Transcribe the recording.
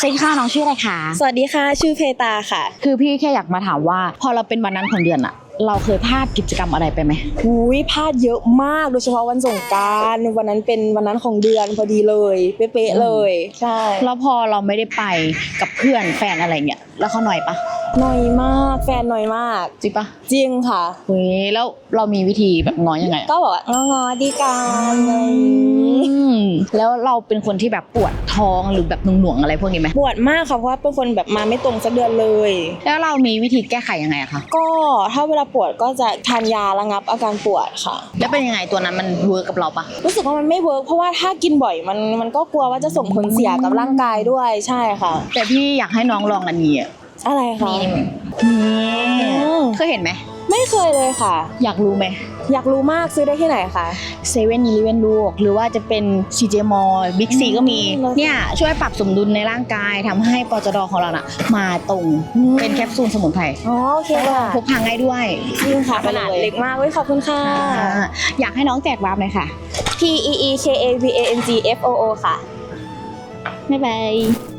สวัสดีค่ะน้องชื่ออะไรคะสวัสดีค่ะ ชื่อเพตาค่ะ คือพี่แค่อยากมาถามว่า พอเราเป็นวันนั้นของเดือนอะเราเคยพลาดกิจกรรมอะไรไปไหมหุยพลาดเยอะมาก โดยเฉพาะวันสงกรารวันนั้นเป็นวันนั้นของเดือนพอดีเลยเป๊ะๆเลย ใช่แล้วพอเราไม่ได้ไปกับเพื่อนแฟนอะไรเงี้ยแล้วเขาหน่อยปะหน่อยมากแฟนหน่อยมาก จริงปะจริงค่ะ เฮ้ยแล้วเรามีวิธีแบบง้อยังไงอะก็บอกว่างอๆดีกันอะไรอย่างนี้อืม แล้วเราเป็นคนที่แบบปวดท้องหรือแบบหน่วงๆอะไรพวกนี้ไหมปวดมากค่ะเพราะว่าเป็นคนแบบมาไม่ตรงสักเดือนเลย แล้วเรามีวิธีแก้ไขยังไงอะคะก็ถ้าเวลาปวดก็จะทานยาระงับอาการปวดค่ะ แล้วเป็นยังไงตัวนั้นมันเวิร์กกับเราปะรู้สึกว่ามันไม่เวิร์กเพราะว่าถ้ากินบ่อยมันมันก็กลัวว่าจะส่งผลเสียกับร่างกายด้วยใช่ค่ะ แต่พี่อยากให้น้องลองอันนี้อะอะไรคะนี่อืมเคยเห็นไหม ไม่เคยเลยค่ะ อยากรู้ไหมอยากรู้มากซื้อได้ที่ไหนคะเซเว่นอีเลเวนลูก หรือว่าจะเป็น CJ m a l l Big C ก็มีอืมเนี่ย ช่วยปรับสมดุลในร่างกายทำให้ปจดของเราน่ะ มาตรงอืมเป็นแคปซูลสมุนไพรอ๋อโอเคค่ะพกพาง่ายด้วยจริงค่ะไปขเลยนาดเล็กมากเว้ยขอบคุณค่ะอ่าอยากให้น้องแจกวาร์ปเลยค่ะ P E E K A V A N G F O O ค่ะบ๊ายบาย